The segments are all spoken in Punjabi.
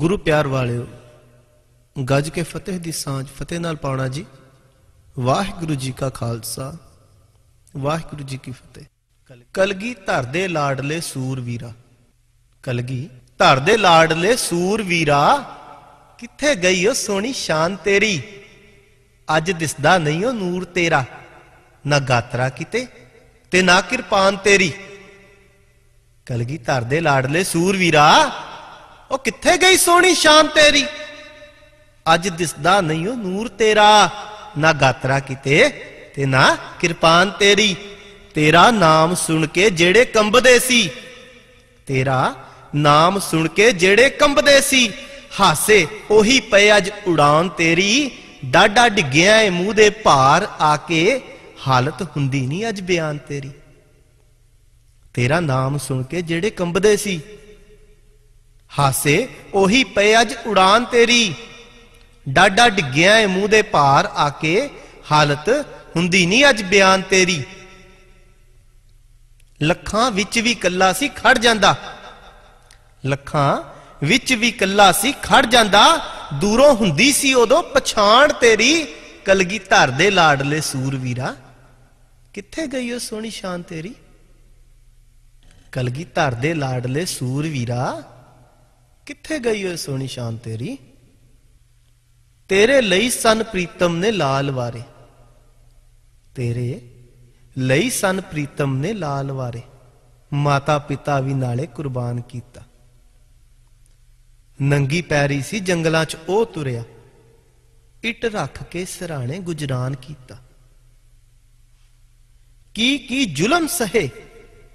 ਗੁਰੂ ਪਿਆਰ ਵਾਲਿਓ, ਗੱਜ ਕੇ ਫਤਿਹ ਦੀ ਸਾਂਝ ਫਤਿਹ ਨਾਲ ਪਾਉਣਾ ਜੀ। ਵਾਹਿਗੁਰੂ ਜੀ ਕਾ ਖਾਲਸਾ, ਵਾਹਿਗੁਰੂ ਜੀ ਕੀ ਫਤਿਹ। ਕਲਗੀ ਧਰ ਦੇ ਲਾਡਲੇ ਸੂਰਵੀਰਾ ਕਲਗੀ ਧਰ ਦੇ ਲਾਡਲੇ ਸੂਰਵੀਰਾ ਕਿੱਥੇ ਗਈ ਓ ਸੋਹਣੀ ਸ਼ਾਨ ਤੇਰੀ? ਅੱਜ ਦਿਸਦਾ ਨਹੀਂ ਓ ਨੂਰ ਤੇਰਾ। ਨਾ ਗਾਤਰਾ ਕਿਤੇ ਤੇ ਨਾ ਕਿਰਪਾਨ ਤੇਰੀ। ਕਲਗੀ ਧਰ ਦੇ ਲਾਡਲੇ ਸੂਰਵੀਰਾ ਉਹ ਕਿੱਥੇ ਗਈ ਸੋਹਣੀ ਸ਼ਾਨ ਤੇਰੀ? ਅੱਜ ਦਿਸਦਾ ਨਹੀਂ ਉਹ ਨੂਰ ਤੇਰਾ, ਨਾ ਗਾਤਰਾ ਕਿਤੇ ਤੇ ਨਾ ਕਿਰਪਾਨ ਤੇਰੀ। ਤੇਰਾ ਨਾਮ ਸੁਣ ਕੇ ਜਿਹੜੇ ਕੰਬਦੇ ਸੀ, ਤੇਰਾ ਨਾਮ ਸੁਣ ਕੇ ਜਿਹੜੇ ਕੰਬਦੇ ਸੀ, ਹਾਸੇ ਉਹੀ ਪਏ ਅੱਜ ਉਡਾਨ ਤੇਰੀ। ਡਾਡਾ ਡਿੱਗਿਆ ਏ ਮੂੰਹ ਦੇ ਭਾਰ ਆ ਕੇ, ਹਾਲਤ ਹੁੰਦੀ ਨਹੀਂ ਅੱਜ ਬਿਆਨ ਤੇਰੀ। ਤੇਰਾ ਨਾਮ ਸੁਣ ਕੇ ਜਿਹੜੇ ਕੰਬਦੇ ਸੀ ਹਾਸੇ, ਉਹੀ ਪਏ ਅੱਜ ਉਡਾਨ ਤੇਰੀ। ਡਾਡਾ ਡਿੱਗਿਆ ਏ ਮੂੰਹ ਦੇ ਭਾਰ ਆ ਕੇ, ਹਾਲਤ ਹੁੰਦੀ ਨਹੀਂ ਅੱਜ ਬਿਆਨ ਤੇਰੀ। ਲੱਖਾਂ ਵਿੱਚ ਵੀ ਕੱਲਾ ਸੀ, ਖੜ ਜਾਂਦਾ। ਲੱਖਾਂ ਵਿੱਚ ਵੀ ਕੱਲਾ ਸੀ, ਖੜ ਜਾਂਦਾ। ਦੂਰੋਂ ਹੁੰਦੀ ਸੀ ਉਦੋਂ ਪਛਾਣ ਤੇਰੀ। ਕਲਗੀ ਧਰ ਦੇ ਲਾਡਲੇ ਸੂਰਵੀਰਾ, ਕਿੱਥੇ ਗਈ ਉਹ ਸੋਹਣੀ ਸ਼ਾਨ ਤੇਰੀ? ਕਲਗੀ ਧਰ ਦੇ ਲਾਡਲੇ ਸੂਰਵੀਰਾ ਕਿੱਥੇ ਗਈ ਉਹ ਸੋਹਣੀ ਸ਼ਾਨ ਤੇਰੀ? ਤੇਰੇ ਲਈ ਸਨ ਪ੍ਰੀਤਮ ਨੇ ਲਾਲ ਵਾਰੇ। ਤੇਰੇ ਲਈ ਸਨ ਪ੍ਰੀਤਮ ਨੇ ਲਾਲ ਵਾਰੇ। ਮਾਤਾ ਪਿਤਾ ਵੀ ਨਾਲੇ ਕੁਰਬਾਨ ਕੀਤਾ। ਨੰਗੀ ਪੈਰੀ ਸੀ ਜੰਗਲਾਂ 'ਚ ਉਹ ਤੁਰਿਆ। ਇੱਟ ਰੱਖ ਕੇ ਸਰਾਣੇ ਗੁਜਰਾਨ ਕੀਤਾ। ਕੀ ਕੀ ਜ਼ੁਲਮ ਸਹੇ,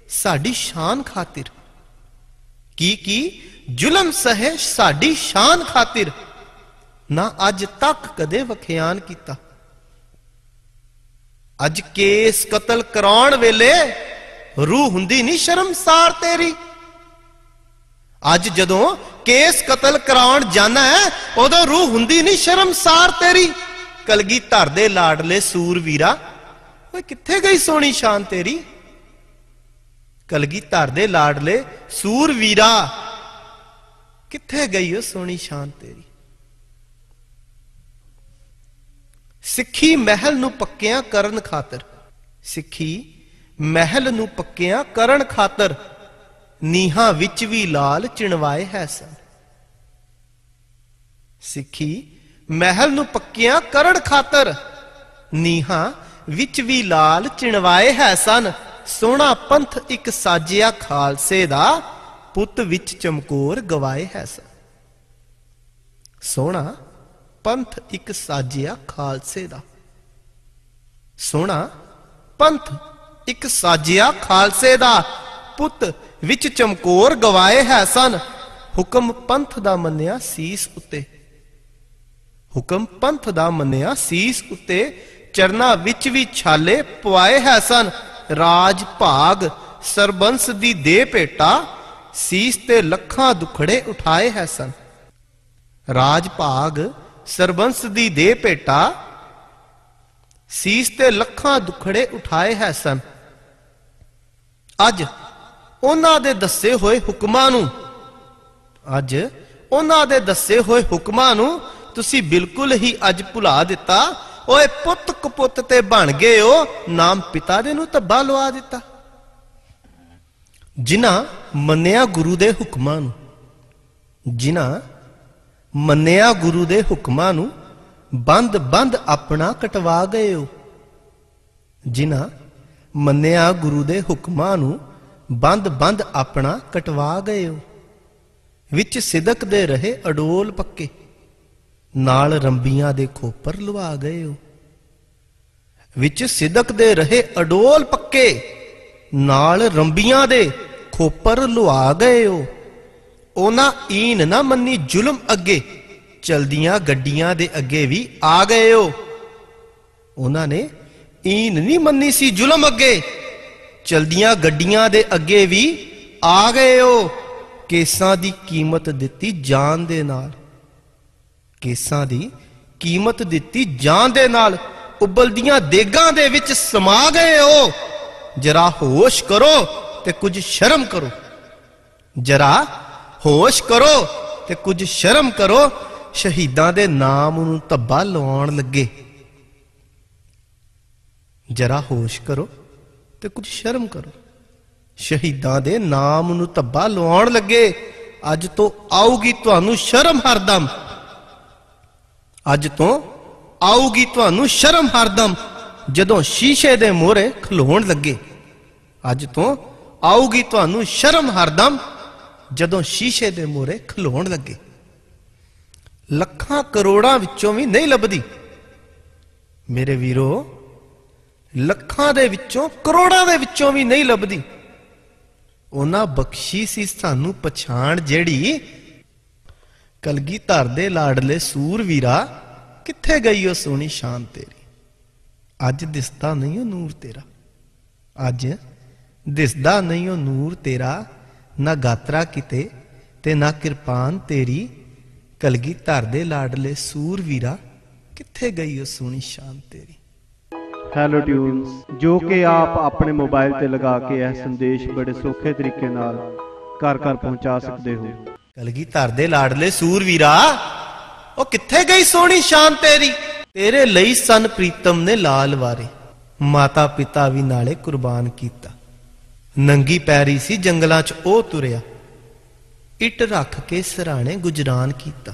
ਸਾਡੀ ਸ਼ਾਨ ਖਾਤਿਰ। ਕੀ ਕੀ? ਜ਼ੁਲਮ ਸਹੇ ਸਾਡੀ ਸ਼ਾਨ ਖਾਤਿਰ। ਨਾ ਅੱਜ ਤੱਕ ਕਦੇ ਵਖਿਆਨ ਕੀਤਾ। ਅੱਜ ਕੇਸ ਕਤਲ ਕਰਾਉਣ ਵੇਲੇ ਰੂਹ ਹੁੰਦੀ ਨਹੀਂ ਸ਼ਰਮਸਾਰ ਤੇਰੀ। ਅੱਜ ਜਦੋਂ ਕੇਸ ਕਤਲ ਕਰਾਉਣ ਜਾਣਾ ਹੈ, ਉਦੋਂ ਰੂਹ ਹੁੰਦੀ ਨਹੀਂ ਸ਼ਰਮਸਾਰ ਤੇਰੀ। ਕਲਗੀ ਧਰ ਦੇ ਲਾਡਲੇ ਸੂਰਵੀਰਾ, ਓਏ ਕਿੱਥੇ ਗਈ ਸੋਹਣੀ ਸ਼ਾਨ ਤੇਰੀ? ਕਲਗੀ ਧਰ ਦੇ ਲਾਡਲੇ ਸੂਰਵੀਰਾ ਕਿੱਥੇ ਗਈ ਉਹ ਸੋਹਣੀ ਸ਼ਾਨ ਤੇਰੀ? ਸਿੱਖੀ ਮਹਿਲ ਨੂੰ ਪੱਕਿਆਂ ਕਰਨ ਖਾਤਰ, ਸਿੱਖੀ ਮਹਿਲ ਨੂੰ ਪੱਕਿਆਂ ਕਰਨ ਖਾਤਰ, ਨੀਹਾਂ ਵਿੱਚ ਵੀ ਲਾਲ ਚਿਣਵਾਏ ਹੈ ਸਨ ਸਿੱਖੀ ਮਹਿਲ ਨੂੰ ਪੱਕਿਆਂ ਕਰਨ ਖਾਤਰ, ਨੀਹਾਂ ਵਿੱਚ ਵੀ ਲਾਲ ਚਿਣਵਾਏ ਹੈ ਸਨ। ਸੋਹਣਾ ਪੰਥ ਇੱਕ ਸਾਜਿਆ ਖਾਲਸੇ ਦਾ ਪੁੱਤ ਵਿੱਚ ਚਮਕੌਰ ਗਵਾਏ ਹੈ ਸਨ ਸੋਹਣਾ ਪੰਥ ਇੱਕ ਸਾਜਿਆ ਖਾਲਸੇ ਦਾ। ਸੋਹਣਾ ਪੰਥ ਇੱਕ ਸਾਜਿਆ ਖਾਲਸੇ ਦਾ ਪੁੱਤ ਵਿੱਚ ਚਮਕੌਰ ਗਵਾਏ ਹੈ ਸਨ। ਹੁਕਮ ਪੰਥ ਦਾ ਮੰਨਿਆ ਸੀਸ ਉੱਤੇ। ਹੁਕਮ ਪੰਥ ਦਾ ਮੰਨਿਆ ਸੀਸ ਉੱਤੇ ਚਰਨਾ ਵਿੱਚ ਵੀ ਛਾਲੇ ਪਵਾਏ ਹੈ ਸਨ। ਰਾਜ ਭਾਗ ਸਰਬੰਸ ਦੀ ਦੇ ਭੇਟਾ, ਸੀਸ ਤੇ ਲੱਖਾਂ ਦੁਖੜੇ ਉਠਾਏ ਹੈ ਸਨ। ਰਾਜ ਭਾਗ ਸਰਬੰਸ ਦੀ ਦੇ ਭੇਟਾ, ਸੀਸ ਤੇ ਲੱਖਾਂ ਦੁਖੜੇ ਉਠਾਏ ਹੈ ਸਨ। ਅੱਜ ਉਹਨਾਂ ਦੇ ਦੱਸੇ ਹੋਏ ਹੁਕਮਾਂ ਨੂੰ, ਅੱਜ ਉਹਨਾਂ ਦੇ ਦੱਸੇ ਹੋਏ ਹੁਕਮਾਂ ਨੂੰ ਤੁਸੀਂ ਬਿਲਕੁਲ ਹੀ ਅੱਜ ਭੁਲਾ ਦਿੱਤਾ। ਓਏ ਪੁੱਤ ਕਪੁੱਤ ਤੇ ਬਣ ਗਏ ਹੋ ਨਾਮ ਪਿਤਾ ਦੇ ਨੂੰ ਧੱਬਾ ਲਵਾ ਦਿੱਤਾ। ਜਿਨ੍ਹਾਂ ਮੰਨਿਆ ਗੁਰੂ ਦੇ ਹੁਕਮਾਂ ਨੂੰ, ਜਿਨ੍ਹਾਂ ਮੰਨਿਆ ਗੁਰੂ ਦੇ ਹੁਕਮਾਂ ਨੂੰ ਬੰਦ ਬੰਦ ਆਪਣਾ ਕਟਵਾ ਗਏ ਹੋ ਜਿਨ੍ਹਾਂ ਮੰਨਿਆ ਗੁਰੂ ਦੇ ਹੁਕਮਾਂ ਨੂੰ ਬੰਦ ਬੰਦ ਆਪਣਾ ਕਟਵਾ ਗਏ ਹੋ ਵਿੱਚ ਸਿਦਕ ਦੇ ਰਹੇ ਅਡੋਲ ਪੱਕੇ, ਨਾਲ ਰੰਬੀਆਂ ਦੇ ਖੋਪਰ ਲਵਾ ਗਏ ਹੋ ਵਿੱਚ ਸਿਦਕ ਦੇ ਰਹੇ ਅਡੋਲ ਪੱਕੇ, ਨਾਲ ਰੰਬੀਆਂ ਦੇ ਖੋਪਰ ਲੁਆ ਗਏ ਹੋ ਉਹਨਾਂ ਈਨ ਨਾ ਮੰਨੀ ਜ਼ੁਲਮ ਅੱਗੇ, ਚਲਦੀਆਂ ਗੱਡੀਆਂ ਦੇ ਅੱਗੇ ਵੀ ਆ ਗਏ ਹੋ ਉਹਨਾਂ ਨੇ ਈਨ ਨਹੀਂ ਮੰਨੀ ਸੀ ਜ਼ੁਲਮ ਅੱਗੇ, ਚਲਦੀਆਂ ਗੱਡੀਆਂ ਦੇ ਅੱਗੇ ਵੀ ਆ ਗਏ ਹੋ ਕੇਸਾਂ ਦੀ ਕੀਮਤ ਦਿੱਤੀ ਜਾਨ ਦੇ ਨਾਲ। ਕੇਸਾਂ ਦੀ ਕੀਮਤ ਦਿੱਤੀ ਜਾਨ ਦੇ ਨਾਲ। ਉਬਲਦੀਆਂ ਦੇਗਾਂ ਦੇ ਵਿੱਚ ਸਮਾ ਗਏ ਹੋ। ਜਰਾ ਹੋਸ਼ ਕਰੋ ਤੇ ਕੁਝ ਸ਼ਰਮ ਕਰੋ। ਜਰਾ ਹੋਸ਼ ਕਰੋ ਤੇ ਕੁਝ ਸ਼ਰਮ ਕਰੋ, ਸ਼ਹੀਦਾਂ ਦੇ ਨਾਮ ਨੂੰ ਧੱਬਾ ਲਵਾਉਣ ਲੱਗੇ। ਜਰਾ ਹੋਸ਼ ਕਰੋ ਤੇ ਕੁਝ ਸ਼ਰਮ ਕਰੋ, ਸ਼ਹੀਦਾਂ ਦੇ ਨਾਮ ਨੂੰ ਧੱਬਾ ਲਵਾਉਣ ਲੱਗੇ। ਅੱਜ ਤੋਂ ਆਊਗੀ ਤੁਹਾਨੂੰ ਸ਼ਰਮ ਹਰਦਮ। ਅੱਜ ਤੋਂ ਆਊਗੀ ਤੁਹਾਨੂੰ ਸ਼ਰਮ ਹਰਦਮ। ਜਦੋਂ ਸ਼ੀਸ਼ੇ ਦੇ ਮੋਹਰੇ ਖਲੋਣ ਲੱਗੇ, ਅੱਜ ਤੋਂ ਆਊਗੀ ਤੁਹਾਨੂੰ ਸ਼ਰਮ ਹਰਦਮ, ਜਦੋਂ ਸ਼ੀਸ਼ੇ ਦੇ ਮੋਹਰੇ ਖਲੋਣ ਲੱਗੇ। ਲੱਖਾਂ ਕਰੋੜਾਂ ਵਿੱਚੋਂ ਵੀ ਨਹੀਂ ਲੱਭਦੀ। ਮੇਰੇ ਵੀਰੋ, ਲੱਖਾਂ ਦੇ ਵਿੱਚੋਂ ਕਰੋੜਾਂ ਦੇ ਵਿੱਚੋਂ ਵੀ ਨਹੀਂ ਲੱਭਦੀ। ਉਹਨਾਂ ਬਖਸ਼ੀ ਸੀ ਸਾਨੂੰ ਪਛਾਣ ਜਿਹੜੀ ਕਲਗੀ ਧਰ ਦੇ ਲਾਡਲੇ ਸੂਰਵੀਰਾ ਕਿੱਥੇ ਗਈ ਉਹ ਸੋਹਣੀ ਸ਼ਾਨ ਤੇਰੀ? ਅੱਜ ਦਿਸਦਾ ਨਹੀਂ ਉਹ ਨੂਰ ਤੇਰਾ। ਅੱਜ ਦਿਸਦਾ ਨਹੀਂ ਉਹ ਨੂਰ ਤੇਰਾ ਨਾ ਗਾਤਰਾ ਕਿਤੇ ਤੇ ਨਾ ਕਿਰਪਾਨ ਤੇਰੀ। ਕਲਗੀ ਧਰ ਦੇ ਲਾਡਲੇ ਸੂਰਵੀਰਾ ਕਿੱਥੇ ਗਈ ਉਹ ਸੋਹਣੀ ਸ਼ਾਨ ਤੇਰੀ? ਹੈਲੋ ਟਿਊਨਸ ਜੋ ਕਿ ਆਪ ਆਪਣੇ ਮੋਬਾਈਲ ਤੇ ਲਗਾ ਕੇ ਇਹ ਸੰਦੇਸ਼ ਬੜੇ ਸੌਖੇ ਤਰੀਕੇ ਨਾਲ ਘਰ ਘਰ ਪਹੁੰਚਾ ਸਕਦੇ ਹੋ। ਕਲਗੀ ਧਰ ਦੇ ਲਾਡਲੇ ਸੂਰਵੀਰਾ ਉਹ ਕਿੱਥੇ ਗਈ ਸੋਹਣੀ ਸ਼ਾਨ ਤੇਰੀ? ਤੇਰੇ ਲਈ ਸਨ ਪ੍ਰੀਤਮ ਨੇ ਲਾਲ ਵਾਰੇ। ਮਾਤਾ ਪਿਤਾ ਵੀ ਨਾਲੇ ਕੁਰਬਾਨ ਕੀਤਾ। ਨੰਗੀ ਪੈਰੀ ਸੀ ਜੰਗਲਾਂ 'ਚ ਉਹ ਤੁਰਿਆ। ਇੱਟ ਰੱਖ ਕੇ ਸਰਾਣੇ ਗੁਜਰਾਨ ਕੀਤਾ।